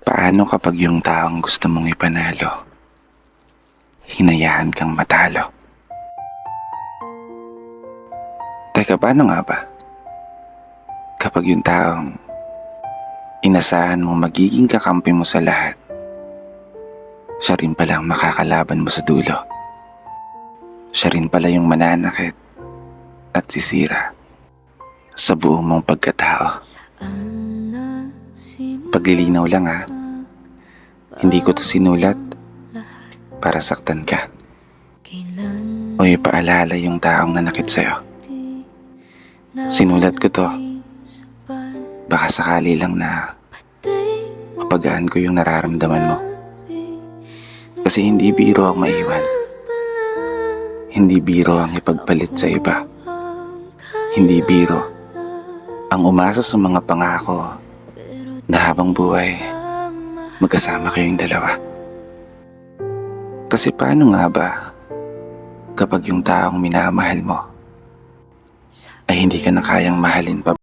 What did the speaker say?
Paano kapag yung taong gusto mong ipanalo, hinayaan kang matalo? Teka, paano nga ba? Kapag yung taong inasahan mong magiging kakampi mo sa lahat, siya rin pala ang makakalaban mo sa dulo. Siya rin pala yung mananakit at sisira sa buong mong pagkatao. Paglilinaw lang ha, hindi ko to sinulat para saktan ka o ipaalala yung taong nanakit sa'yo. Sinulat ko to, baka sakali lang na mapagaan ko yung nararamdaman mo. Kasi hindi biro ang maiwan. Hindi biro ang ipagpalit sa iba. Hindi biro ang umasa sa mga pangako na habang buhay, magkasama kayong dalawa. Kasi paano nga ba kapag yung taong minamahal mo ay hindi ka na kayang mahalin pa